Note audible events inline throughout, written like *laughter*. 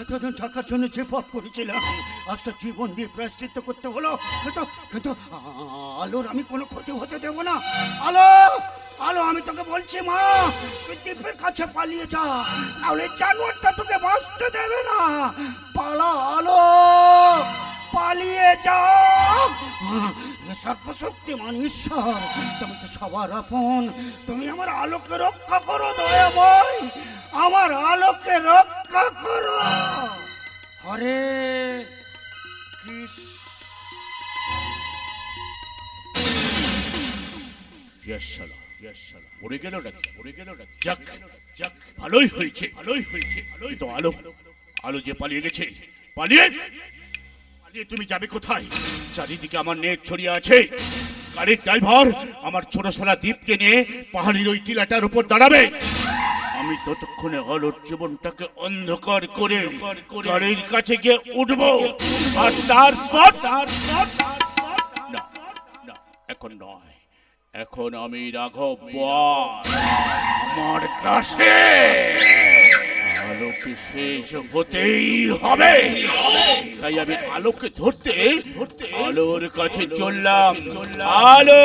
এতদিন টাকার জন্য যে পথ করেছিলাম, আজ তো জীবন দিয়ে প্রায়শ্চিত্ত করতে হলো। কিন্তু কিন্তু, আলোর আমি কোনো ক্ষতি হতে দেব না। আলো আলো, আমি তোকে বলছি, মা, তুই দ্বীপের কাছে পালিয়ে যা, নাহলে জানোয়ারটা তোকে বাঁচতে দেবে না। পালা, আলো, পালিয়ে যা। সর্বশক্তিমান ঈশ্বর, তুমি তো সবার আপন, তুমি আমার আলোকে রক্ষা করো দয়াময়। আমার আলোকে রক্ষা করো। হরে কৃষ্ণ। ইয়াশালা ইয়াশালা মরে গেল নাকি? মরে গেল নাকি? যাক যাক ভালোই হয়েছে। ভালোই হয়েছে ভালোই তো আলো আলো যে পালিয়ে গেছে পালিয়ে পালিয়ে তুমি যাবে কোথায়? চারিদিকে আমার নেট ছড়িয়ে আছে। গাড়ির ড্রাইভার আমার ছোট সোনা দ্বীপকে নিয়ে পাহাড়ির ওই টিলাটার উপর দাঁড়াবে। আমি ততক্ষণে আলোর জীবনটাকে অন্ধকার করে গাড়ির কাছে গিয়ে উঠবো। আর তারপর না না এখন নয়। এখন আমি রাঘব। আমার ক্লাসে আলোকে শেষ হতেই হবে। তাই আমি আলোকে ধরতে ধরতে আলোর কাছে চললাম। আলো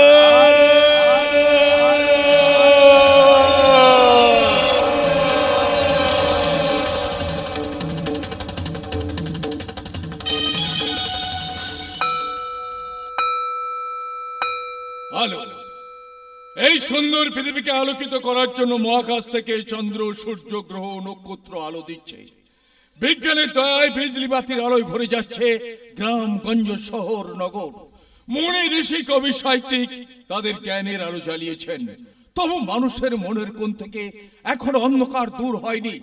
এই সুন্দর পৃথিবীকে আলোকিত করার জন্য মহাকাশ থেকে চন্দ্র, সূর্য, গ্রহ, নক্ষত্র আলো দিচ্ছে। বিজ্ঞানের দয়ায় বিজলি বাতির আলোয় ভরে যাচ্ছে গ্রাম, গঞ্জ, শহর, নগর। মনে, ঋষি, কবি, সাহিত্যিক তাদের জ্ঞানের আলো জ্বালিয়েছেন। তবু মানুষের মনের কোণ থেকে এখনও অন্ধকার দূর হয়নি।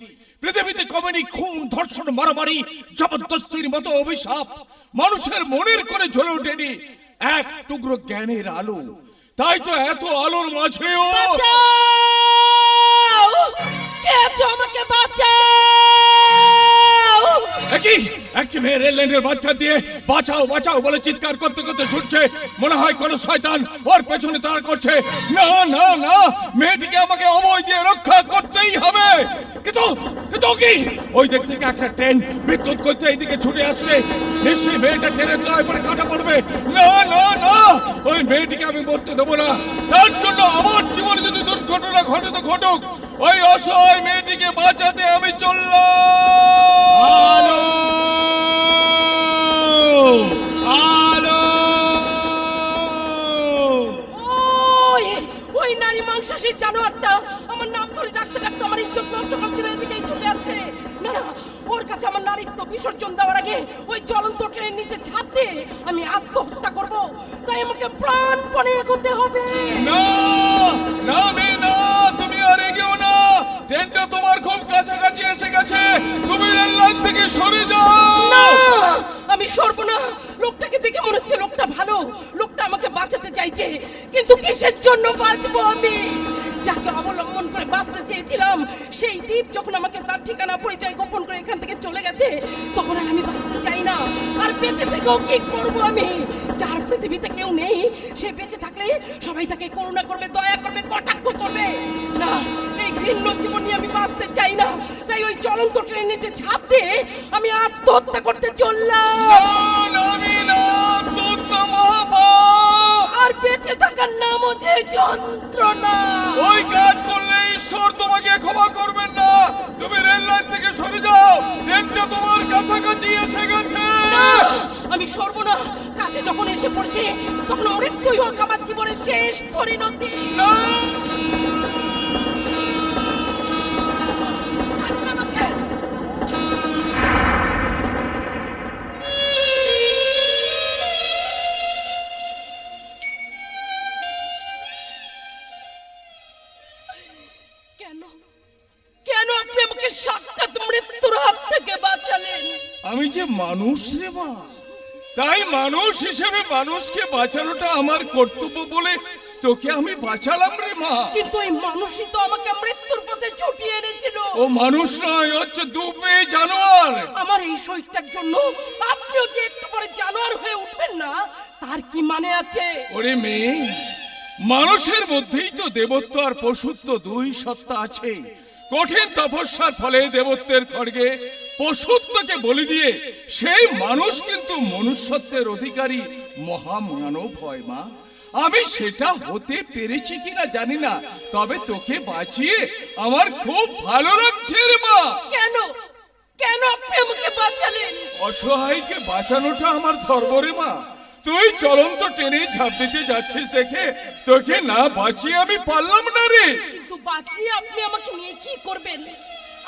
পৃথিবীতে কমেনি খুন, ধর্ষণ, মারামারি, জবরদস্তির মতো অভিশাপ। মানুষের মনের কোণে জ্বলে ওঠেনি এক টুকরো জ্ঞানের আলো। তাই তো এত আলোর মাঝেও বাঁচাও কে আছো আমাকে বাঁচাও একই? একটি মেয়ে রেল লাইনের মাঝখান দিয়ে বাঁচাও বাঁচাও বলে চিৎকার করতে করতে ছুটছে মনে হয় কোনো শয়তান ওর পেছনে তাড়া করছে। না না না, মেয়েটিকে আমাকে অবয় দিয়ে রক্ষা করতেই হবে। কিন্তু কিন্তু কি? ওই দিক থেকে একটা ট্রেন বিদ্যুৎ করতে এইদিকে ছুটে আসছে। নিশ্চয়ই মেয়েটা ট্রেনের তলায় পড়ে কাটা পড়বে। না না না, ওই মেয়েটিকে আমি মরতে দেবো না। তার জন্য আমার দুর্ঘটনা ঘটে তো ঘটুক। ওই অসহায় মেয়েটিকে বাঁচাতে আমি চললাম। আলো! আলো! ওই নারী নারী মাংসাশী জানোয়ারটা কাছে আমার নারীত্ব বিসর্জন দেওয়ার আগে ওই চলন্ত ট্রেনের নিচে ঝাঁপ দিয়ে আমি আত্মহত্যা করব। তাই আমাকে প্রাণপণে এগোতে হবে। না না মেয়ে না তুমি আর এগিয়েও না। ট্রেনটা তোমার খুব কাছাকাছি এসে গেছে। তুমি রেল লাইন থেকে সরে যাও। না আমি সরবো না। লোকটাকে দেখে মনে হচ্ছে লোকটা ভালো। লোকটা আমাকে বাঁচাতে চাইছে। কিন্তু কিসের জন্য বাঁচবো আমি? যাকে অবলম্বন করে বাঁচতে চেয়েছিলাম, সেই দ্বীপ যখন আমাকে তার ঠিকানা, পরিচয় গোপন করে এখান থেকে চলে গেছে, তখন আর আমি বাঁচতে চাই না। বেঁচে থেকেও কি করব আমি যার পৃথিবীতে কেউ নেই সে বেঁচে থাকলে সবাই তাকে করুণা করবে দয়া করবে কটাক্ষ করবে না এই ঘৃণ্য জীবন নিয়ে আমি বাঁচতে চাই না তাই ওই চলন্ত ট্রেনের নিচে ছাপ দিয়ে আমি আত্মহত্যা করতে চললাম। আর বেঁচে থাকার নাম যে যন্ত্রণা। ওই কাজ করলে ঈশ্বর তোমাকে ক্ষমা করবেন না। তুমি রেল লাইন থেকে সরে যাও। ট্রেনটা তোমার কাছাকাছি এসে গেছে। আমি সরব না। কাছে যখন এসে পড়ছে তখন মৃত্যুই হোক আমার জীবনের শেষ পরিণতি। না কেন? কেন আপনি আমাকে সাক্ষাৎ মৃত্যুর হাত থেকে বাঁচালেন? আমি যে মানুষ রে মা তাই মানুষ হিসেবে মানুষকে বাঁচানোটা আমার কর্তব্য বলে তোকে আমি বাঁচালাম রে মা। কিন্তু এই মানুষই তো আমাকে মৃত্যুর পথে ছুটিয়ে এনেছিল। ও মানুষ নয় হচ্ছে দুপে জানোয়ার। আমার এই শরীরটার জন্য আপনিও যে একটু পরে জানোয়ার হয়ে উঠবেন না তার কি মানে আছে? ওরে মেয়ে মানুষের মধ্যেই তো দেবত্ব আর পশুত্ব দুই সত্তা আছে কঠিন তপস্যার ফলে দেবত্বের খড়গে পশুত্বকে বলি দিয়ে সেই মানুষ কিন্তু মনুষ্যত্বের অধিকারী মহামানব হয় মা। আমি সেটা হতে পেরেছি কিনা জানি না তবে তোকে বাঁচিয়ে আমার খুব ভালো লাগছে রে মা। কেন? কেন আপনি আমাকে বাঁচালেন? অসহায়কে বাঁচানোটা আমার ধর্ম রে মা। তুই চলন্ত ট্রেনে ঝাঁপ দিতে যাচ্ছিস দেখে তোকে না বাঁচিয়ে আমি পারলাম না রে। কিন্তু বাঁচিয়ে আপনি আমাকে নিয়ে কি করবেন?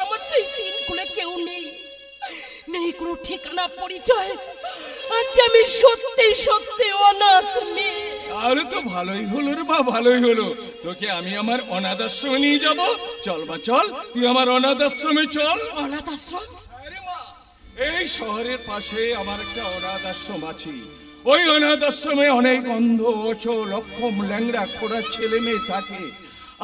আমার তো এই তিন কুলে কেউ নেই। নেই কোনো ঠিকানা পরিচয়। আজ আমি সত্যি সত্যি অনাথ মেয়ে। আরে তো ভালোই হলো রে মা ভালোই হলো। তোকে আমি আমার অনাথ আশ্রমে নিয়ে যাব। চল বা চল। তুই আমার অনাথ আশ্রমে চল অনাথ আশ্রম এই শহরের পাশে আমার একটা অনাথ আশ্রম আছে। ওই অনাথ আশ্রমে অনেক অন্ধ অচল অক্ষম ল্যাংড়া খোড়া ছেলে মেয়ে থাকে।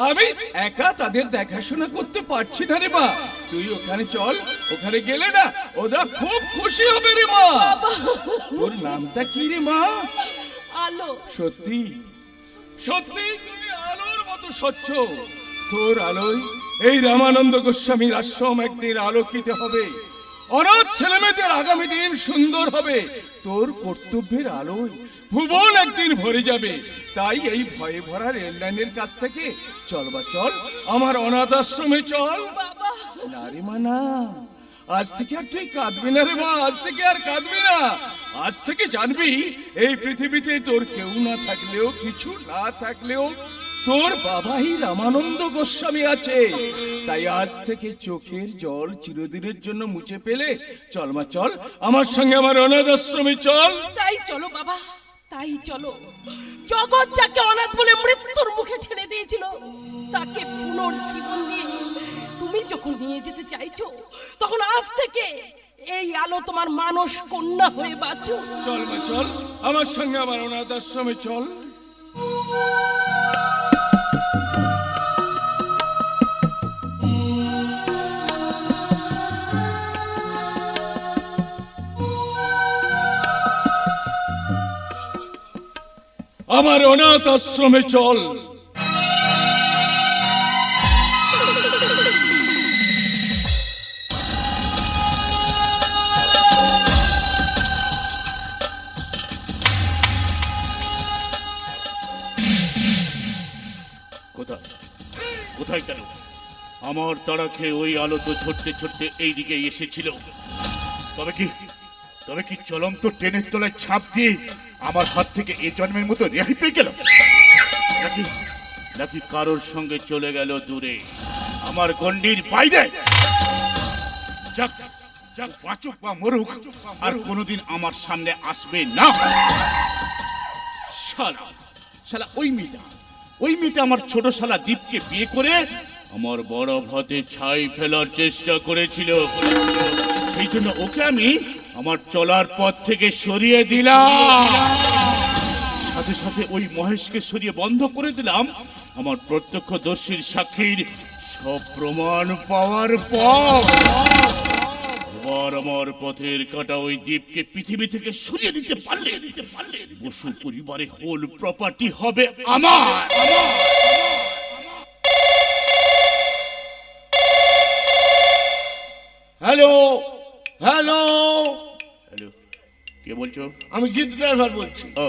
আমি একা তাদের দেখাশোনা করতে পারছি না রে মা। তুই ওখানে চল ওখানে গেলে না ওরা খুব খুশি হবে রে মা। তোর নামটা কি রে মা? আলো। সত্যি? সত্যি? তুই আলোর মতো স্বচ্ছ। তোর আলোয় এই রামানন্দ গোস্বামীর আশ্রম একদিন আলোকিত হবে। অনাথ ছেলেমেয়েদের আগামী দিন সুন্দর হবে। তোর কর্তব্যের আলোয় ভুবন একদিন ভরে যাবে। তাই এই ভয়ে ভরা রেল লাইনের কাছ থেকে চল বা চল আমার অনাথ আশ্রমে চল। না রে মা আজ থেকে আর তুই কাঁদবি না রে মা আজ থেকে আর কাঁদবি না। আজ থেকে জানবি এই পৃথিবীতে তোর কেউ না থাকলেও কিছু না থাকলেও তোর বাবাই রামানন্দ গোস্বামী আছে। তাই আজ থেকে চোখের জল চিরদিনের জন্য মুছে পেলে চল মা চল আমার সঙ্গে আমার অনাথ আশ্রমে চল। তাই চলো বাবা তাই চলো। জগৎ যাকে অনাথ বলে মৃত্যুর মুখে ঠেলে দিয়েছিল তাকে পুনর্জীবন দিয়ে তুমি যখন নিয়ে যেতে চাইছো তখন আজ থেকে এই আলো তোমার মানস কন্যা হয়ে বাঁচো। চল মা চল আমার সঙ্গে আমার অনাথ আশ্রমে চল। আমার অনাথ আশ্রমে চল। কোথায়? কোথায় কেন? আমার তারা খেয়ে ওই আলো তো ছড়তে ছড়তে এইদিকে এসেছিল। তবে কি তবে কি চলন্ত ট্রেনের তলায় ছাপ দিয়ে আমার হাত থেকে এ জন্মের মতো রেহাই পেয়ে গেল। নাকি? নাকি কারোর সঙ্গে চলে গেল দূরে? আমার গন্ডির বাইরে। যাক যাক। বাঁচুক বা মরুক। আর কোনোদিন আমার সামনে আসবে না। শালা শালা ওই মেয়েটা ওই মেয়েটা আমার ছোট শালা দীপকে বিয়ে করে আমার বড় ভাতে ছাই ফেলার চেষ্টা করেছিল। সেই জন্য ওকে আমি আমার চলার পথ থেকে সরিয়ে দিলাম। সাথে সাথে ওই মহেশকে সরিয়ে বন্ধ করে দিলাম। আমার প্রত্যক্ষদর্শীর সাক্ষীর সব প্রমাণ পাওয়ার পর এবার আমার পথের কাটা ওই দ্বীপকে পৃথিবী থেকে সরিয়ে দিতে পারলে দিতে পারলে বসু পরিবারে হোল প্রপার্টি হবে আমার। হ্যালো হ্যালো কে বলছো? আমি জিৎ ড্রাইভার বলছি। ও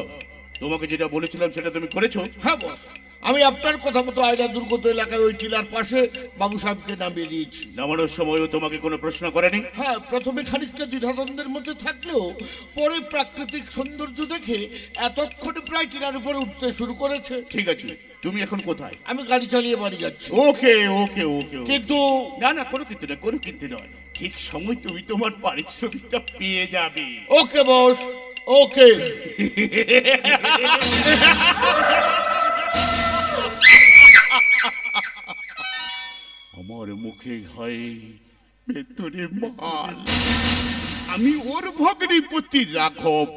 তোমাকে যেটা বলেছিলাম সেটা তুমি করেছ? হ্যাঁ বস। আমি আপনার কথা মতো আয়রা দুর্গত এলাকায় ওই টিলার পাশে বাবু সাহেবকে নামিয়ে দিয়েছি। নামানোর সময়ও তোমাকে কোনো প্রশ্ন করেনি? হ্যাঁ প্রথমে খানিকটা দ্বিধাদ্বন্দ্বের মধ্যে থাকলেও পরে প্রাকৃতিক সৌন্দর্য দেখে এতক্ষণে প্রায় টিলার উপরে উঠতে শুরু করেছে। ঠিক আছে তুমি এখন কোথায়? আমি গাড়ি চালিয়ে বাড়ি যাচ্ছি। ওকে ওকে ওকে। কিন্তু না না কোনো কিন্তু না কোনো কিন্তু নয়। ঠিক সময় তুমি তোমার পারিশ্রমিকটা পেয়ে যাবে। ওকে বস ওকে। *laughs* আমার মুখে হয় ভেতরে মাল। আমি ওর ভগ্নিপতি রাঘব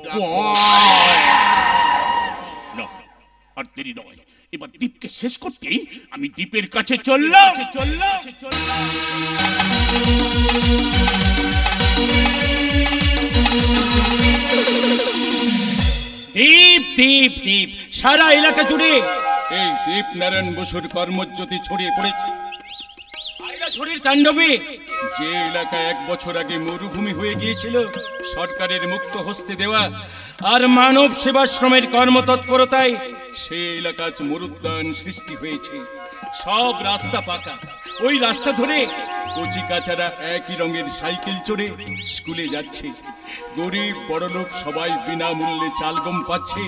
না আর দেরি নয়। এবার দ্বীপকে শেষ করতেই আমি দ্বীপের কাছে চললাম। চললাম। দীপ দীপ দীপ সারা এলাকা জুড়ে। এই দীপ নারায়ণ বসুর কর্মজ্যোতি ছড়িয়ে পড়েছে। ছড়ির তাণ্ডবে। যে এলাকা এক বছর আগে মরুভূমি হয়ে গিয়েছিল, সরকারের মুক্ত হস্তে দেওয়া আর মানব সেবাশ্রমের কর্মতৎপরতায় সে এলাকা মরুদ্যান সৃষ্টি হয়েছে। সব রাস্তা পাকা। ওই রাস্তা ধরে কচি কাচারা একই রঙের সাইকেল চড়ে স্কুলে যাচ্ছে। গরিব, বড়লোক সবাই বিনামূল্যে চাল গম পাচ্ছে।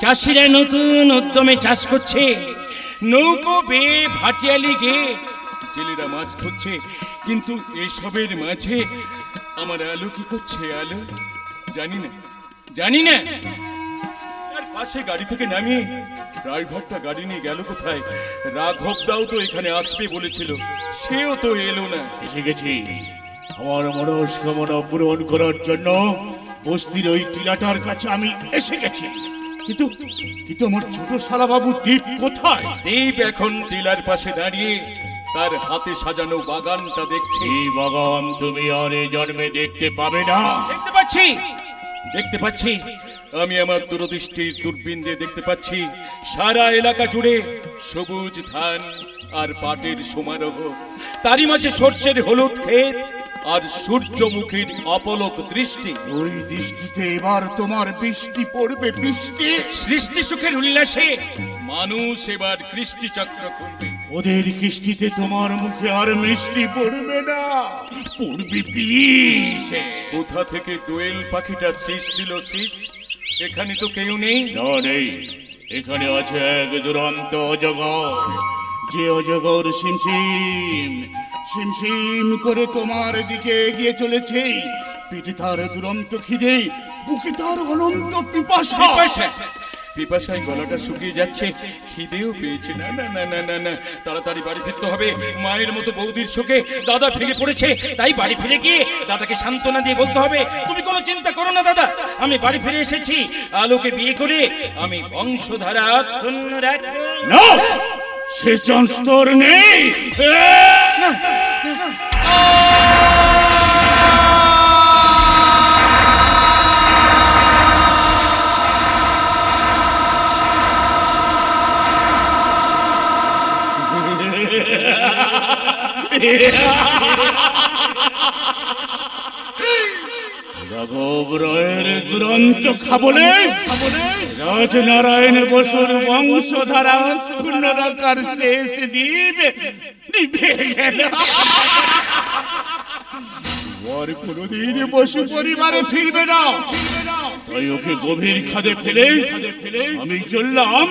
চাষিরা নতুন উদ্যমে চাষ করছে। নৌকো বেয়ে ভাটিয়ালি গিয়ে জেলেরা মাছ ধরছে কিন্তু এসবের মাঝে আমার আলো কি করছে আলু? জানি না জানি না। আর পাশে গাড়ি থেকে নামিয়ে ড্রাইভারটা গাড়ি নিয়ে গেল কোথায়? রাঘব দাও তো এখানে আসবে বলেছিল সেও তো এলো না। এসে গেছি। আমার মনস্কামনা পূরণ করার জন্য বস্তির ওই টিলাটার কাছে আমি এসে গেছি। কিন্তু কিন্তু আমার ছোট শালাবাবু দ্বীপ কোথায়? দীপ এখন টিলার পাশে দাঁড়িয়ে তার হাতে সাজানো বাগানটা দেখছে। এই বাগান তুমি আর এ জন্মে দেখতে পাবে না। দেখতে পাচ্ছি। দেখতে পাচ্ছি। আমি আমার দূরদৃষ্টির দূরবীন দিয়ে দেখতে পাচ্ছি। সারা এলাকা জুড়ে সবুজ ধান আর পাটের সমারোহ। তারই মাঝে সর্ষের হলুদ ক্ষেত আর সূর্যমুখীর অপলক দৃষ্টি। ওই দৃষ্টিতে এবার তোমার বৃষ্টি পড়বে বৃষ্টি। সৃষ্টি সুখের উল্লাসে মানুষ এবার কৃষ্টি চক্র খুলবে। ওদের কিস্তিতে তোমার মুখে আর মিষ্টি পড়বে না। পড়বে বিষ কোথা থেকে দোয়েল পাখিটা শীষ দিল শীষ? এখানে তো কেউ নেই। না নেই। এখানে আছে এক দুরন্ত অজগর। যে অজগর সিমসিম সিমসিম করে তোমার দিকে এগিয়ে চলেছে। পিঠে তার দুরন্ত খিদে বুকে তার অনন্ত পিপাসা। পিপাসা। পিপাসায় গলাটা শুকিয়ে যাচ্ছে। খিদেও পেয়েছে। না না না না না না। তাড়াতাড়ি বাড়ি ফিরতে হবে। মায়ের মতো বৌদির শোকে দাদা ভেঙে পড়েছে। তাই বাড়ি ফিরে গিয়ে দাদাকে সান্ত্বনা দিয়ে বলতে হবে তুমি কোনো চিন্তা করো না দাদা। আমি বাড়ি ফিরে এসেছি। আলোকে বিয়ে করে আমি বংশধারা ক্ষুণ্ণ রাখব না! সে চান্স তোর নেই রাঘব রায়ের দুরন্ত খাবলে বসুর বংশধারা ক্ষুণ্ণরাকার শেষ দ্বীপ কোনোদিন বসু পরিবারে ফিরবে না। তাই গভীর খাদে ফেলে আমি চললাম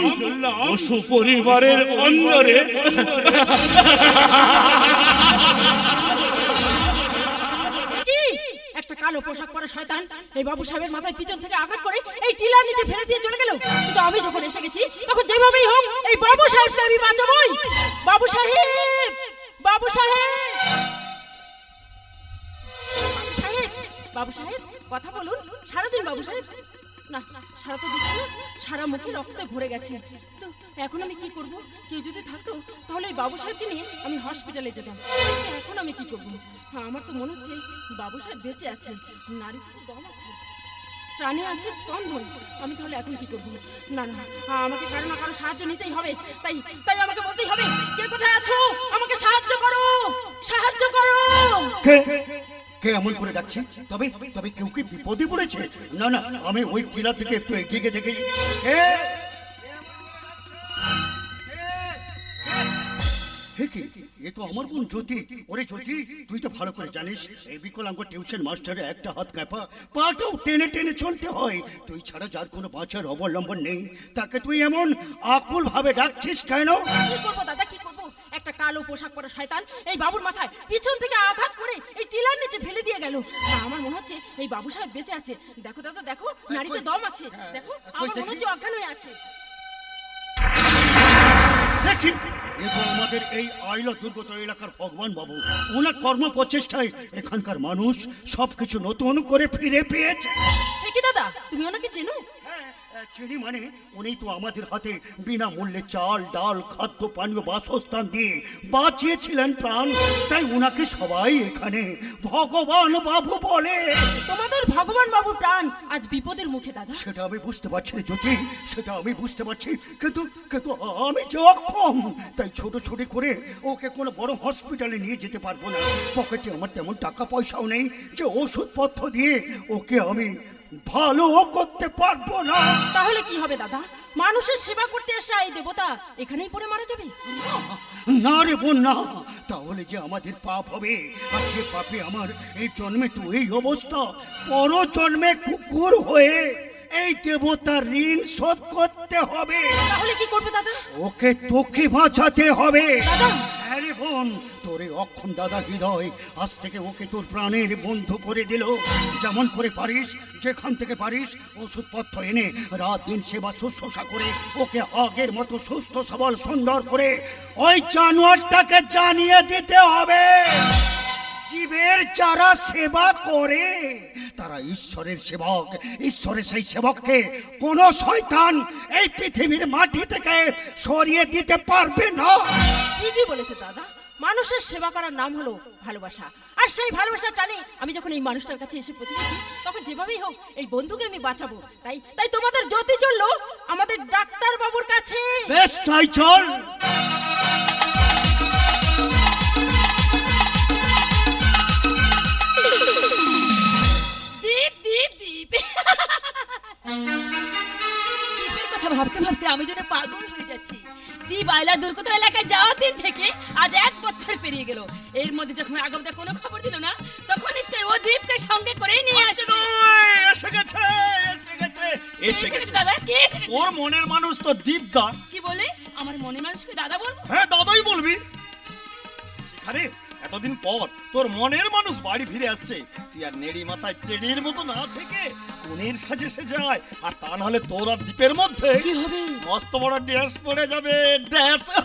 বসু পরিবারের অন্দরে একটা কালো পোশাক পরা শয়তান। এই বাবু সাহেবের মাথায় পিছন থেকে আঘাত করে এই টিলার নিচে ফেলে দিয়ে চলে গেল। কিন্তু আমি যখন এসে গেছি, তখন যেভাবেই হোক এই বাবু সাহেবকে আমি বাঁচাবই। বাবু সাহেব! বাবু সাহেব! বাবু সাহেব, কথা বলুন। সারাদিন বাবু সাহেব। না, সারা তো দিচ্ছি না, সারা মুখে রক্তে ভরে গেছে। তো এখন আমি কি করব? কেউ যদি থাকতো, তাহলে এই বাবু সাহেবকে নিয়ে আমি হসপিটালে যেতাম। এখন আমি কি করব? হ্যাঁ আমার তো মনে হচ্ছে বাবু সাহেব বেঁচে আছে, নারী তো দম আছে। প্রাণে আছে স্পন্দন। আমি তাহলে এখন কি করব? না না আমাকে কারও না কারও সাহায্য নিতেই হবে। তাই তাই আমাকে বলতেই হবে, কে কোথায় আছো? আমাকে সাহায্য করো সাহায্য করো। কে এমন করে ডাকছে, তবে তবে কেউ কি বিপদে পড়েছে? না না, আমি ওই টিলা থেকে একটু এগিয়ে গিয়ে দেখে? এ তো আমার বোন জ্যোতি। ওরে জ্যোতি, তুই তো ভালো করে জানিস, এই বিকলাঙ্গ টিউশন মাস্টারের একটা হাত কাঁপা, পাটাও টেনে টেনে চলতে হয়। তুই ছাড়া যার কোনো বাঁচার অবলম্বন নেই। তাকে তুই এমন আকুল ভাবে ডাকছিস কেন? কি করব দাদা, কি করব? একটা কালো পোশাক পরা শয়তান এই বাবুর মাথায় পিছন থেকে আঘাত করে এই টিলার নিচে ফেলে দিয়ে গেল। আমার মনে হচ্ছে এই বাবু সাহেব বেঁচে আছে। দেখো দাদা দেখো নারীতে দম আছে। দেখো আমার মনে হচ্ছে অজ্ঞান হয়ে আছে। দেখি। আমাদের এই আইলা দুর্গত এলাকার ভগবান বাবু। ওনার কর্ম প্রচেষ্টায় এখানকার মানুষ সবকিছু নতুন করে ফিরে পেয়েছে। কি দাদা তুমি ওনাকে চেনো? চিনি মানে উনি তো আমাদের হাতে বিনামূল্যে চাল ডাল খাদ্য পানীয় বাসস্থান দিয়ে বাঁচিয়েছিলেন প্রাণ। তাই উনাকে সবাই এখানে ভগবান বাবু বলে। তোমাদের ভগবান বাবু প্রাণ আজ বিপদের মুখে দাদা। সেটা আমি বুঝতে পারছি রে জ্যোতি সেটা আমি বুঝতে পারছি। কিন্তু কিন্তু আমি জখম তাই ছোট ছোট করে ওকে কোনো বড় হসপিটালে নিয়ে যেতে পারব না। পকেটে আমার তেমন টাকা পয়সাও নেই যে ওষুধপত্র দিয়ে ওকে আমি ভালো করতে পারব না। তাহলে কি হবে দাদা? মানুষের সেবা করতে আসা এই দেবতা এখানেই পড়ে মারা যাবে? না রে বোন না তাহলে যে আমাদের পাপ হবে আর যে পাপে আমার এই জন্মে তো এই অবস্থা পর জন্মে কুকুর হয়ে এই দেবতার ঋণ শোধ করতে হবে। তাহলে কি করবে দাদা? ওকে তোকে বাঁচাতে হবে। দাদা! আরে বোন তোর এই অক্ষম দাদা হৃদয় আজ থেকে ওকে তোর প্রাণের বন্ধু করে দিল। যেমন করে পারিস যেখান থেকে পারিস ওষুধপত্র এনে রাত দিন সেবা শুশ্রূষা করে ওকে আগের মতো সুস্থ সবল সুন্দর করে ওই জানোয়ারটাকে জানিয়ে দিতে হবে। জীবের যারা সেবা করে তারা ঈশ্বরের সেবক। ঈশ্বরের সেই সেবককে কোন শয়তান এই পৃথিবীর মাটি থেকে সরিয়ে দিতে পারবে না। ঠিকই বলেছে দাদা। মানুষের সেবা করার নাম হলো ভালোবাসা। আর সেই ভালোবাসার টানে আমি যখন এই মানুষটার কাছে এসে পৌঁছে গেছি তখন যেভাবেই হোক এই বন্ধুকে আমি বাঁচাবো। তাই তাই তোমাদের জ্যোতি চলল আমাদের ডাক্তার বাবুর কাছে। বেশ তাই চল। দীপের কথা ভাবতে ভাবতে আমি যেন পাগল হয়ে যাচ্ছি। দীপ আইলা দুর্গত এলাকায় যাওয়ার দিন থেকে আজ এক বছর পেরিয়ে গেল। এর মধ্যে যখন আগামীতে কোনো খবর দিল না তখন নিশ্চয়ই ও দীপকে সঙ্গে করেই নিয়ে আসবে। এসে গেছে এসে গেছে এসে গেছে দাদা? কে এসে গেছে? ওর মনের মানুষ তো দীপদা কি বলে? আমার মনে মানুষকে দাদা বলব? হ্যাঁ দাদাই বলবি। সেখানে এতদিন পর তোর মনের মানুষ বাড়ি ফিরে আসছে। তুই আর নেড়ি মাথায় চেড়ির মতো না থেকে কোনের সাজে সে যায়। আর তা নাহলে তোর আর দ্বীপের মধ্যে কি হবে? মস্ত বড় ড্যাস পড়ে যাবে। ড্যাস *laughs*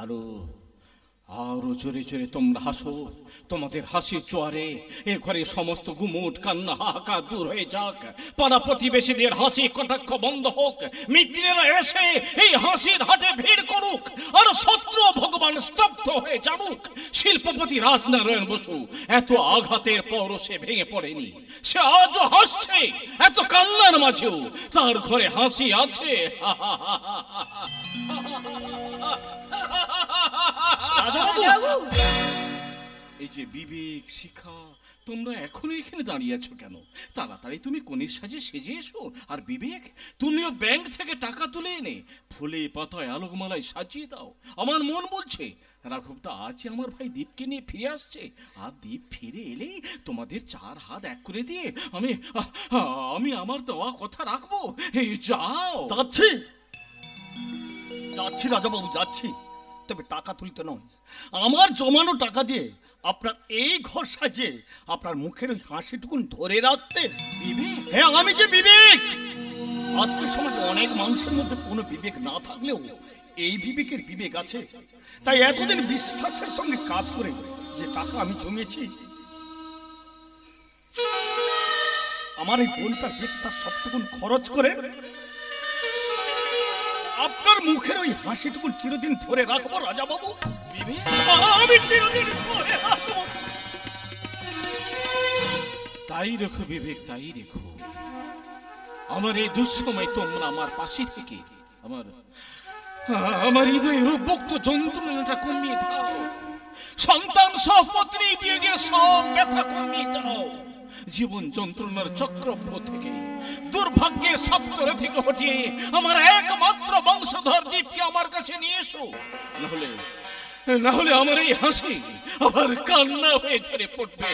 আরও আরও চোরে চোরে তোমরা হাসো। তোমাদের হাসির চোয়ারে এ ঘরে সমস্ত গুমুট কান্না, হাহাকার দূর হয়ে যাক। পাড়া প্রতিবেশীদের হাসি কটাক্ষ বন্ধ হোক। মিত্রেরা এসে এই হাসির হাটে ভিড় করুক। আর শত্রু ভগবান স্তব্ধ হয়ে যাবুক শিল্পপতি রাজনারায়ণ বসু, এত আঘাতের পরও সে ভেঙে পড়েনি। সে আজও হাসছে, এত কান্নার মাঝেও। তার ঘরে হাসি আছে। *laughs* এই যে বিবেক, শিখা, তোমরা এখনও এখানে দাঁড়িয়ে আছো কেন? তাড়াতাড়ি তুমি কোনের সাজে সেজে এসো। আর বিবেক, তুমিও ব্যাংক থেকে টাকা তুলে এনে ফুলে পাতায় আলোকমালায় সাজিয়ে দাও। আমার মন বলছে রাঘব দা আজ আমার ভাই দীপকে নিয়ে ফিরে আসছে, আর দীপ ফিরে এলেই তোমাদের চার হাত এক করে দিয়ে আমি আমি আমার দেওয়া কথা রাখব। যাও। যাচ্ছি। যাচ্ছি রাজাবাবু, যাচ্ছি। তবে টাকা তুলতে নয়। আমার জমানো টাকা দিয়ে আপনার এই ঘর সাজে আপনার মুখের ওই হাসিটুকুন ধরে রাখতে হ্যাঁ আমি যে বিবেক! আজকের সমাজে অনেক মানুষের মধ্যে কোনো বিবেক না থাকলেও এই বিবেকের বিবেক আছে। তাই এতদিন বিশ্বাসের সঙ্গে কাজ করে যে টাকা আমি জমিয়েছি, আমার এই বোনটার পেটটা সবটুকুন খরচ করে আপনার মুখের ওই হাসিটুকুন চিরদিন ধরে রাখব রাজা বাবু আমি চিরদিন ধরে রাখব। তাই রেখো বিবেক, তাই রেখো। আমার এই দুঃসময় তোমরা আমার পাশে থেকে আমার আমার হৃদয়ের উপভোক্ত যন্ত্রণাটা কমিয়ে দাও। সন্তান সহ পত্নী বিয়োগের সব ব্যথা কমিয়ে দাও। জীবন যন্ত্রণার চক্রব্য থেকে দুর্ভাগ্যের সপ্তরে থেকে হটিয়ে আমার একমাত্র বংশধর দ্বীপকে আমার কাছে নিয়ে এসো। নাহলে নাহলে আমার এই হাসি আবার কান্না হয়ে ঝরে পড়বে।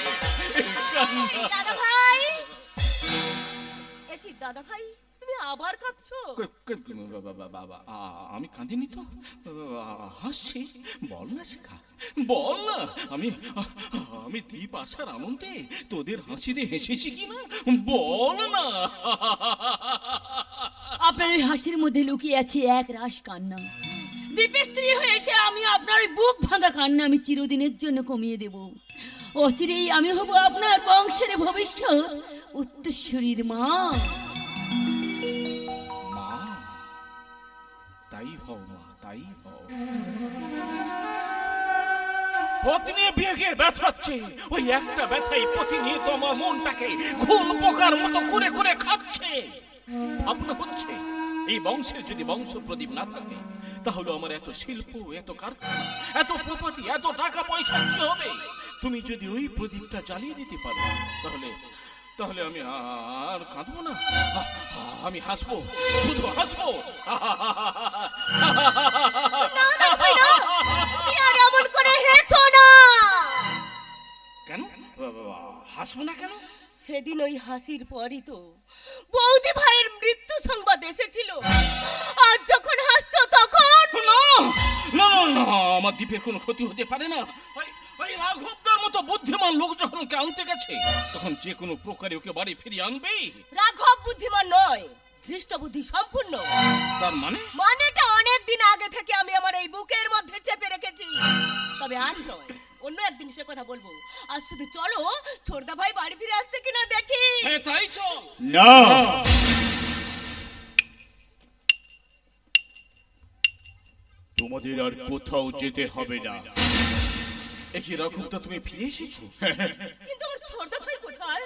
দাদা ভাই দাদা ভাই আবার কাঁদছো? ক- ক- বা- বা- বা- বা- আ- আমি কাঁদিনি তো। হাসছি। বল না শেখা। বল না। আমি আমি দ্বীপ আসার আনন্দে তোদের হাসিতে হেসেছি কি না বল না। আপনার ওই হাসির মধ্যে লুকিয়ে আছে এক রাস কান্না। দ্বীপের স্ত্রী হয়ে এসে আমি আপনার ওই বুক ভাঙা কান্না আমি চিরদিনের জন্য কমিয়ে দেব। অচিরেই আমি হব আপনার বংশের ভবিষ্যৎ। উত্তরসূরির মা। তাই হও মা তাই হও ব্যথাচ্ছে। ওই একটা ব্যথাই আমার মনটাকে পোকার মতো করে করে খাচ্ছে। ভাবনা হচ্ছে, এই বংশের যদি বংশ প্রদীপ না থাকে, তাহলে আমার এত শিল্প, এত কারখানা, এত প্রপার্টি, এত টাকা পয়সা কি হবে? তুমি যদি ওই প্রদীপটা জ্বালিয়ে দিতে পারো, তাহলে তাহলে আমি আর কাঁদবো না। আমি হাসবো শুধু হাসবো। কেন? হাসবো না কেন? সেদিন ওই হাসির পরই তো বৌদি ভাইয়ের মৃত্যু সংবাদ এসেছিল। আজ যখন হাসছো তখন না না না আমার দ্বীপের কোনো ক্ষতি হতে পারে না। রাঘবদার মতো বুদ্ধিমান লোক যখন ওকে আনতে গেছে তখন যে কোনো প্রকারে ওকে বাড়ি ফিরিয়ে আনবেই রাঘব বুদ্ধিমান নয় ধৃষ্ট বুদ্ধি সম্পূর্ণ। তার মানে? মানেটা অনেক দিন আগে থেকে আমি আমার এই বুকের মধ্যে চেপে রেখেছি। তবে আজ নয় অন্য একদিন সে কথা বলব। আজ শুধু চলো ছোটদা ভাই বাড়ি ফিরে আসছে কিনা দেখি। হ্যাঁ তাই চল না। তোমাদের আর কোথাও যেতে হবে না। একই রাঘবদা তুমি ফিরে এসেছ। কিন্তু আমার ছোটদা ভাই কোথায়?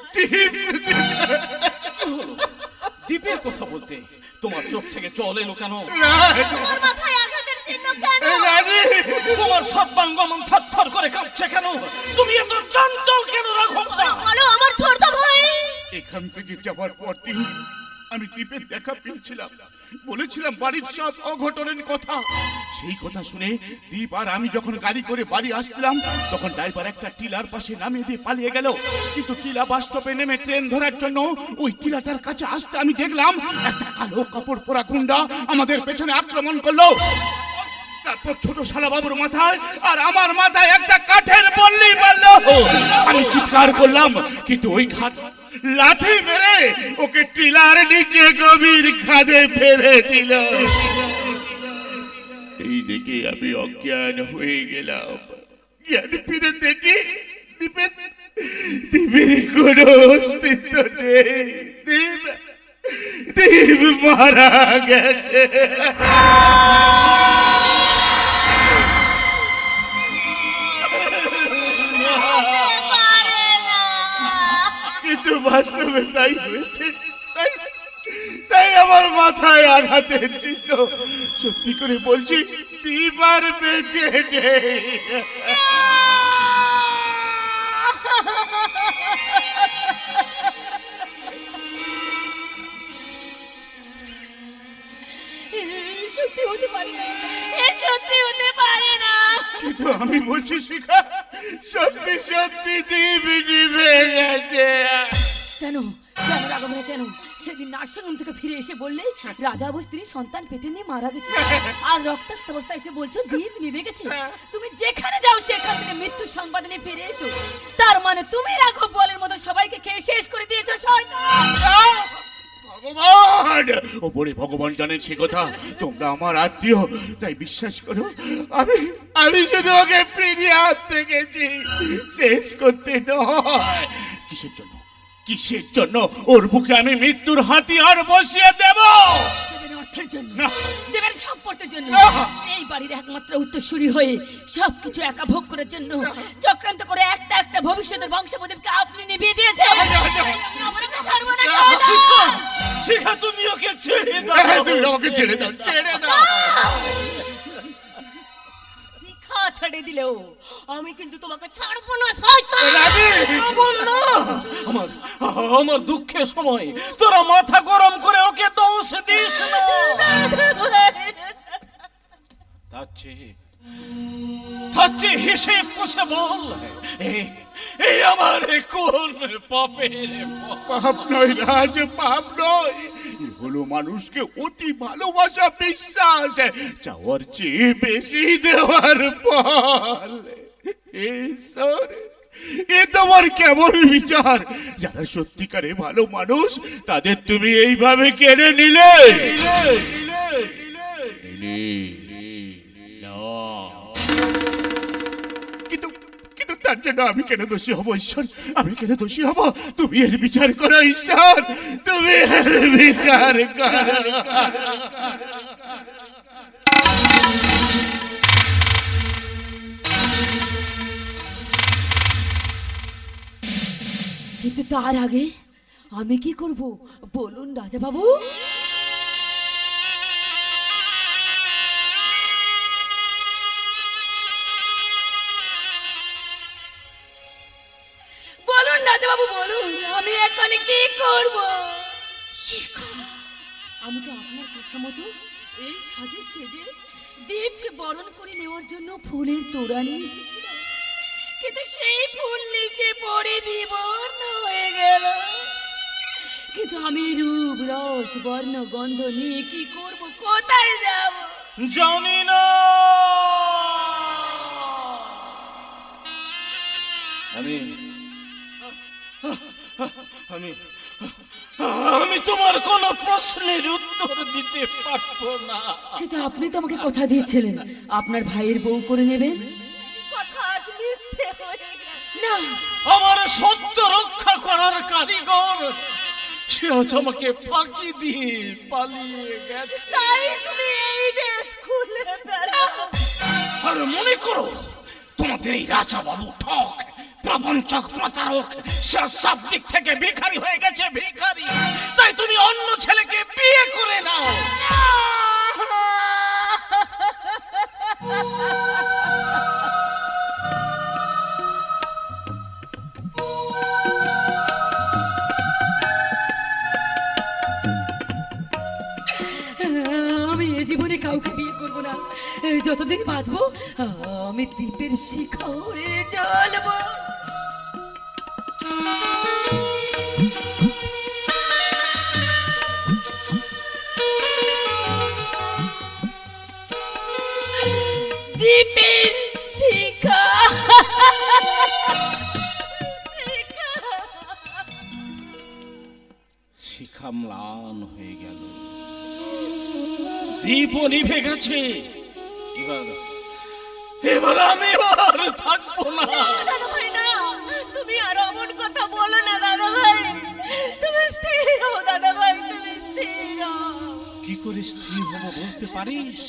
দ্বীপের কথা বলতে তোমার চোখ থেকে জল এলো কেন? তোমার মাথায় আঘাতের চিহ্ন কেন? তোমার সর্বাঙ্গমন থরথর করে কাঁপছে কেন? তুমি এত চঞ্চল কেন রাঘবদা বলো আমার ছোটদা ভাই। এখান থেকে যাওয়ার পর দিন আমি দ্বীপের দেখা পেয়েছিলাম। বলেছিলাম, বাড়ির সব অঘটনের কথা। সেই কথা শুনে দ্বীপ আর আমি যখন গাড়ি করে বাড়ি আসছিলাম, তখন ড্রাইভার একটা টিলার পাশে নামিয়ে দিয়ে পালিয়ে গেল। কিন্তু টিলা বাস স্টপে নেমে ট্রেন ধরার জন্য ওই টিলাটার কাছে আসতে আমি দেখলাম, একটা কালো কাপড় পরা গুন্ডা আমাদের পেছনে আক্রমণ করল। তারপর ছোট শালা বাবুর মাথায় আর আমার মাথায় একটা কাঠের বল্লি মারলো। আমি চিৎকার করলাম, কিন্তু ওই ঘাত লাথি মেরে ওকে টিলার নিচে গভীর খাদে ফেলে দিল। এই দেখে আমি অজ্ঞান হয়ে গেলাম। জ্ঞান ফিরে দেখি দ্বীপের দ্বীপের কোনো অস্তিত্ব নেই। দ্বীপ দ্বীপ মারা গেছে। কিন্তু বাস্তবে তাই হয়েছে তাই- আমার মাথায় আঘাতের চিহ্ন। সত্যি করে বলছি দিবার বেঁচে নেই। সত্যি হতে পারে না। সত্যি হতে পারে না। কিন্তু আমি বলছি শিখা সত্যি সত্যি দিবি গেছে। কেন? কেন সেদিন নার্সিংহোম থেকে ফিরে এসে রাজা ও স্ত্রী সন্তান পেটে নিয়ে মারা গেছে। আর রক্তাক্ত অবস্থায় এসে বলছো দ্বীপ নিভে গেছে। তুমি যেখানে যাও সেখান থেকে মৃত্যুর সংবাদ নিয়ে ফিরে এসো। তার মানে তুমি রাঘব বলের মতো সবাইকে খেয়ে শেষ করে দিয়েছ শয়তান! ভগবান! ওপরে ভগবান জানেন সে কথা। তোমরা আমার আত্মীয়, তাই বিশ্বাস করো, আমি আমি শুধু ওকে ফিরিয়ে আনতে গেছি। শেষ করতে নয়। কিসের জন্য? কিসের জন্য? ওর বুকে আমি মৃত্যুর হাতিয়ার বসিয়ে দেব! দেবের অর্থের জন্য দেবের সম্পর্কের জন্য। এই বাড়ির একমাত্র উত্তরসূরি হয়ে সবকিছু একা ভোগ করার জন্য চক্রান্ত করে একটা একটা ভবিষ্যতের বংশপ্রদীপকে আপনি নিভিয়ে দিয়েছেন। তুমি ওকে ছেড়ে হ্যাঁ, দাও। তুমি আমাকে ছেড়ে দাও ছেড়ে দাও। শিখা ছেড়ে দিলেও আমি কিন্তু তোমাকে ছাড়বো না শয়তান! না! আমার আমার দুঃখের সময় তোরা মাথা গরম করে ওকে দোষ দিস না। তার চেয়ে তার চেয়ে হিসেব কষে বল। এই- আমার কোন পাপের পাপ? পাপ নয় রাজ পাপ নয়। হলো মানুষকে অতি ভালোবাসা বিশ্বাস। চাওয়ার চেয়ে বেশি দেওয়ার ফল। ঈশ্বর এ তোমার কেমন বিচার? যারা সত্যিকারে ভালো মানুষ তাদের তুমি এইভাবে কেড়ে নিলে। নিলে। তার জন্য আমি কেন দোষী হব, ঈশ্বর? আমি কেন দোষী হব? তুমি এর বিচার করো, ঈশ্বর। তুমি এর বিচার করো। কিন্তু তার আগে আমি কি করব? বলুন রাজা বাবু বাবু বলুন আমি এখানে কি করব? আমি তো আপনার কথা মতো এই সাজে সেজে দীপকে বরণ করে নেওয়ার জন্য ফুলের তোড়া নিয়ে এসেছিলাম। কিন্তু সেই ফুল নিচে পড়ে বিবর্ণ হয়ে গেল। কিন্তু আমি রূপ রস বর্ণ গন্ধ নিয়ে কি করব? কোথায় যাব? জানি না। আমি আমি আমি তোমার কোনো প্রশ্নের উত্তর দিতে পারব না। কিন্তু আপনি তো আমাকে কথা দিয়েছিলেন। আপনার ভাইয়ের বউ করে নেবেন? কথা আজ মিথ্যে হয়ে না। আমার সত্য রক্ষা করার কারিগর সে আজ আমাকে ফাঁকি দিয়ে পালিয়ে গেছে। তাই তুমি এই ড্রেস খুলে আর মনে করো তোমাদের এই রাজা বাবু ঠক। প্রপঞ্চক প্রতারক, সে সব দিক থেকে ভিখারি হয়ে গেছে, ভিখারি। তাই তুমি অন্য ছেলেকে বিয়ে করে নাও। আমি জীবনে কাউকে বিয়ে করব না। যতদিন বাঁচবো, আমি দ্বীপের শিখা হয়ে জ্বলবো শিখা। ম্লান হয়ে গেল। দীপও নিভে এবার আমি আর থাকব না। স্থির হও দাদা ভাই তুমি স্থির। কি করে স্ত্রী হব বলতে পারিস?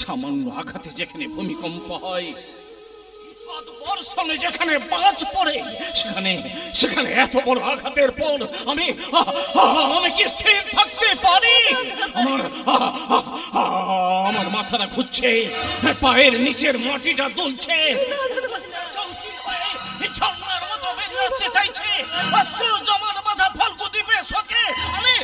সামান্য আঘাতে যেখানে ভূমিকম্প হয় বর্ষণে যেখানে বাজ পড়ে সেখানে সেখানে এত বড় আঘাতের পর আমি আমি কি স্থির থাকতে পারি? আমার আমার মাথাটা ঘুরছে পায়ের নিচের মাটিটা দুলছে। চৌচির ঝর্ণার মতো বেরিয়ে আসতে চাইছে। অস্ত্র শোকে আমি